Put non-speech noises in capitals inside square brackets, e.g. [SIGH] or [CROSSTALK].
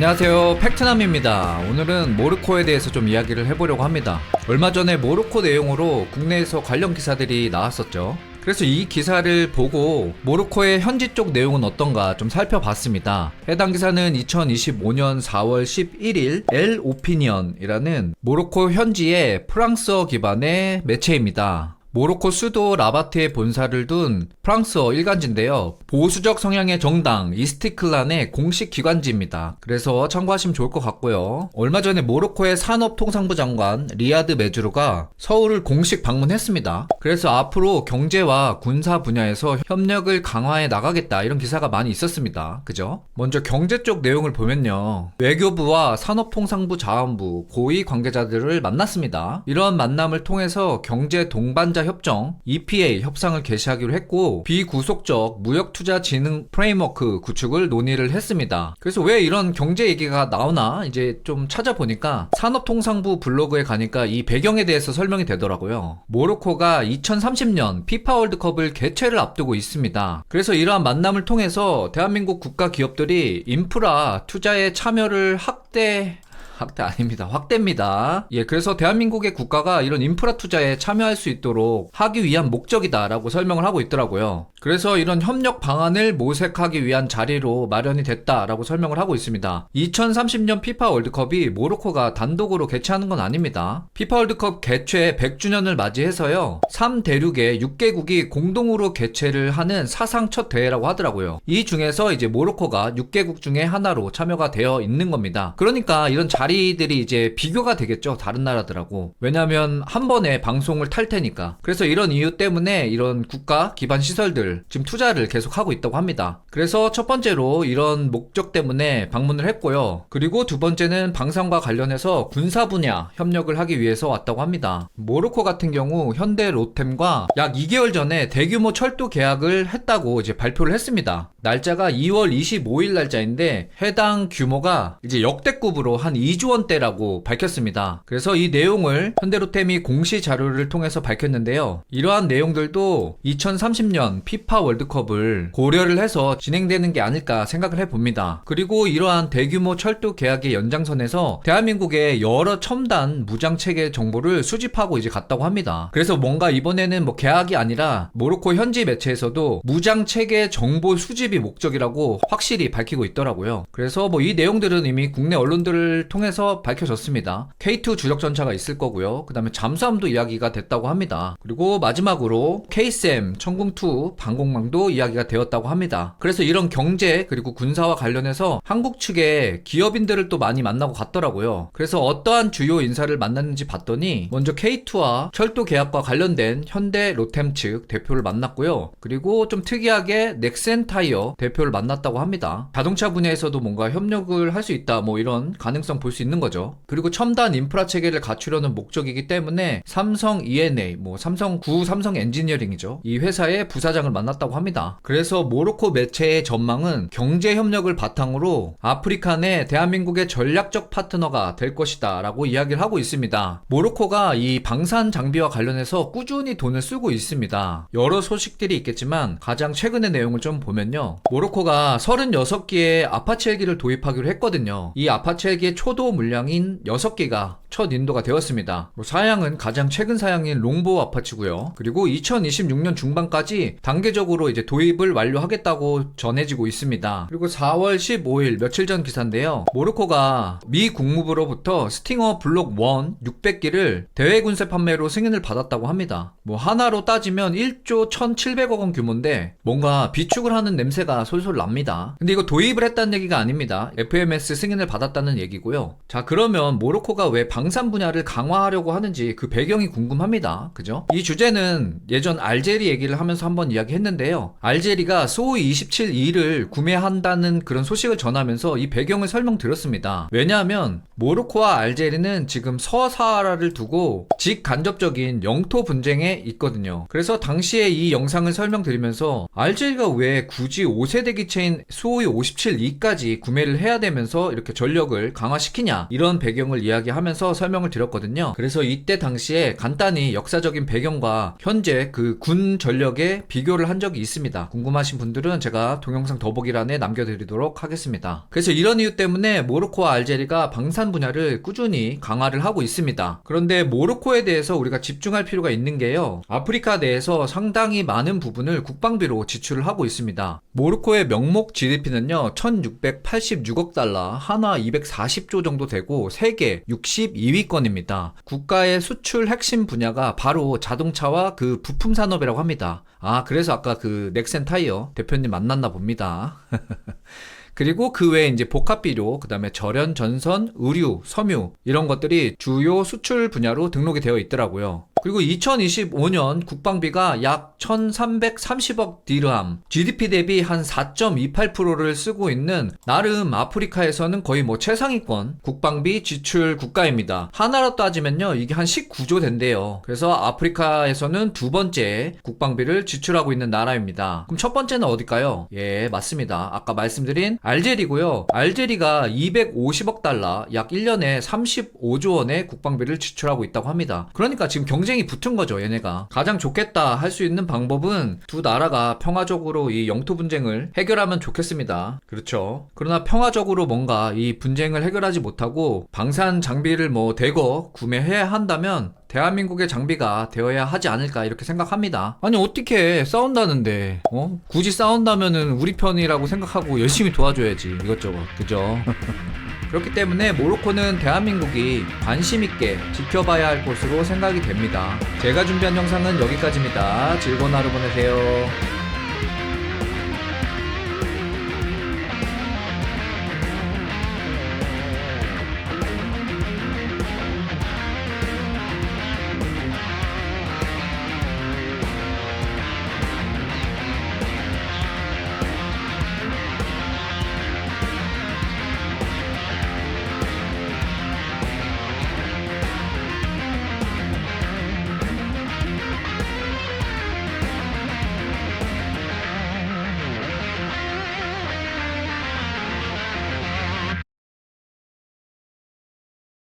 안녕하세요 팩트남입니다 오늘은 모로코에 대해서 좀 이야기를 해보려고 합니다 얼마 전에 모로코 내용으로 국내에서 관련 기사들이 나왔었죠 그래서 이 기사를 보고 모로코의 현지 쪽 내용은 어떤가 좀 살펴봤습니다. 해당 기사는 2025년 4월 11일 엘 오피니언이라는 모로코 현지의 프랑스어 기반의 매체입니다. 모로코 수도 라바트에 본사를 둔 프랑스어 일간지인데요. 보수적 성향의 정당 이스티클란의 공식 기관지입니다. 그래서 참고하시면 좋을 것 같고요. 얼마 전에 모로코의 산업통상부 장관 리아드 메주르가 서울을 공식 방문했습니다. 그래서 앞으로 경제와 군사 분야에서 협력을 강화해 나가겠다 이런 기사가 많이 있었습니다. 그죠? 먼저 경제 쪽 내용을 보면요. 외교부와 산업통상부 자원부 고위 관계자들을 만났습니다. 이러한 만남을 통해서 경제 동반자 협정 EPA 협상을 개시하기로 했고 비구속적 무역 투자 진흥 프레임워크 구축을 논의를 했습니다. 그래서 왜 이런 경제 얘기가 나오나 이제 좀 찾아보니까 산업통상부 블로그에 가니까 이 배경에 대해서 설명이 되더라고요. 모로코가 2030년 피파 월드컵을 개최를 앞두고 있습니다. 그래서 이러한 만남을 통해서 대한민국 국가 기업들이 인프라 투자에 참여를 확대 확대 아닙니다. 확대입니다. 예, 그래서 대한민국의 국가가 이런 인프라 투자에 참여할 수 있도록 하기 위한 목적이다라고 설명을 하고 있더라고요. 그래서 이런 협력 방안을 모색하기 위한 자리로 마련이 됐다라고 설명을 하고 있습니다. 2030년 피파 월드컵이 모로코가 단독으로 개최하는 건 아닙니다. 피파 월드컵 개최 100주년을 맞이해서요. 3대륙의 6개국이 공동으로 개최를 하는 사상 첫 대회라고 하더라고요. 이 중에서 이제 모로코가 6개국 중에 하나로 참여가 되어 있는 겁니다. 그러니까 이런 자리 자리들이 이제 비교가 되겠죠. 다른 나라들하고. 왜냐하면 한 번에 방송을 탈 테니까. 그래서 이런 이유 때문에 이런 국가 기반 시설들 지금 투자를 계속 하고 있다고 합니다. 그래서 첫 번째로 이런 목적 때문에 방문을 했고요. 그리고 두 번째는 방산과 관련해서 군사 분야 협력을 하기 위해서 왔다고 합니다. 모로코 같은 경우 현대 로템과 약 2개월 전에 대규모 철도 계약을 했다고 이제 발표를 했습니다. 날짜가 2월 25일 날짜인데 해당 규모가 이제 역대급으로 한 2조 원대라고 밝혔습니다. 그래서 이 내용을 현대로템이 공시 자료를 통해서 밝혔는데요. 이러한 내용들도 2030년 피파 월드컵을 고려를 해서 진행되는 게 아닐까 생각을 해봅니다. 그리고 이러한 대규모 철도 계약의 연장선에서 대한민국의 여러 첨단 무장 체계 정보를 수집하고 이제 갔다고 합니다. 그래서 뭔가 이번에는 뭐 계약이 아니라 모로코 현지 매체에서도 무장 체계 정보 수집이 목적이라고 확실히 밝히고 있더라고요. 그래서 뭐 이 내용들은 이미 국내 언론들을 통해 서 밝혀졌습니다. K2 주력 전차가 있을 거고요. 그 다음에 잠수함도 이야기가 됐다고 합니다. 그리고 마지막으로 KSM, 천궁2 방공망도 이야기가 되었다고 합니다. 그래서 이런 경제 그리고 군사와 관련해서 한국 측의 기업인들을 또 많이 만나고 갔더라고요. 그래서 어떠한 주요 인사를 만났는지 봤더니 먼저 K2와 철도 계약과 관련된 현대 로템 측 대표를 만났고요. 그리고 좀 특이하게 넥센 타이어 대표를 만났다고 합니다. 자동차 분야에서도 뭔가 협력을 할 수 있다 뭐 이런 가능성 볼 수 있는 거죠. 그리고 첨단 인프라 체계를 갖추려는 목적이기 때문에 삼성 ENA 뭐 삼성 구 삼성 엔지니어링이죠. 이 회사의 부사장을 만났다고 합니다. 그래서 모로코 매체의 전망은 경제 협력을 바탕으로 아프리카 내 대한민국의 전략적 파트너가 될 것이다 라고 이야기를 하고 있습니다. 모로코가 이 방산 장비와 관련해서 꾸준히 돈을 쓰고 있습니다. 여러 소식들이 있겠지만 가장 최근의 내용을 좀 보면요. 모로코가 36개의 아파치 헬기를 도입하기로 했거든요. 이 아파치 헬기의 초도 물량인 6개가 첫 인도가 되었습니다. 뭐 사양은 가장 최근 사양인 롱보 아파치고요. 그리고 2026년 중반까지 단계적으로 이제 도입을 완료하겠다고 전해지고 있습니다. 그리고 4월 15일 며칠 전 기사인데요. 모로코가 미 국무부로부터 스팅어 블록 1 600기를 대외 군세 판매로 승인을 받았다고 합니다. 뭐 하나로 따지면 1조 1,700억 원 규모인데 뭔가 비축을 하는 냄새가 솔솔 납니다. 근데 이거 도입을 했다는 얘기가 아닙니다. FMS 승인을 받았다는 얘기고요. 자, 그러면 모로코가 왜 방산 분야를 강화하려고 하는지 그 배경이 궁금합니다. 그죠? 이 주제는 예전 알제리 얘기를 하면서 한번 이야기했는데요. 알제리가 소위 27E를 구매한다는 그런 소식을 전하면서 이 배경을 설명드렸습니다. 왜냐하면 모로코와 알제리는 지금 서사하라를 두고 직간접적인 영토 분쟁에 있거든요. 그래서 당시에 이 영상을 설명드리면서 알제리가 왜 굳이 5세대 기체인 소위 57E까지 구매를 해야 되면서 이렇게 전력을 강화시키 냐 이런 배경을 이야기하면서 설명을 드렸거든요. 그래서 이때 당시에 간단히 역사적인 배경과 현재 그 군 전력의 비교를 한 적이 있습니다. 궁금하신 분들은 제가 동영상 더보기란에 남겨드리도록 하겠습니다. 그래서 이런 이유 때문에 모로코와 알제리가 방산 분야를 꾸준히 강화를 하고 있습니다. 그런데 모로코에 대해서 우리가 집중할 필요가 있는 게요. 아프리카 내에서 상당히 많은 부분을 국방비로 지출을 하고 있습니다. 모로코의 명목 GDP는요, 1686억 달러, 한화 240조 정도 되고 세계 62위권입니다. 국가의 수출 핵심 분야가 바로 자동차와 그 부품 산업이라고 합니다. 아, 그래서 아까 그 넥센 타이어 대표님 만났나 봅니다. [LAUGHS] 그리고 그 외에 이제 복합비료, 그 다음에 절연, 전선, 의류, 섬유, 이런 것들이 주요 수출 분야로 등록이 되어 있더라고요. 그리고 2025년 국방비가 약 1330억 디르함, GDP 대비 한 4.28%를 쓰고 있는 나름 아프리카에서는 거의 뭐 최상위권 국방비 지출 국가입니다. 하나로 따지면요, 이게 한 19조 된대요. 그래서 아프리카에서는 두 번째 국방비를 지출하고 있는 나라입니다. 그럼 첫 번째는 어딜까요? 예, 맞습니다. 아까 말씀드린 알제리고요. 알제리가 250억 달러, 약 1년에 35조 원의 국방비를 지출하고 있다고 합니다. 그러니까 지금 경 쟁이 붙은 거죠, 얘네가. 가장 좋겠다 할 수 있는 방법은 두 나라가 평화적으로 이 영토 분쟁을 해결하면 좋겠습니다. 그렇죠. 그러나 평화적으로 뭔가 이 분쟁을 해결하지 못하고 방산 장비를 뭐 대거 구매해야 한다면 대한민국의 장비가 되어야 하지 않을까 이렇게 생각합니다. 아니 어떻게 싸운다는데 어? 굳이 싸운다면은 우리 편이라고 생각하고 열심히 도와줘야지 이것저것 그죠? [LAUGHS] 그렇기 때문에 모로코는 대한민국이 관심 있게 지켜봐야 할 곳으로 생각이 됩니다. 제가 준비한 영상은 여기까지입니다. 즐거운 하루 보내세요.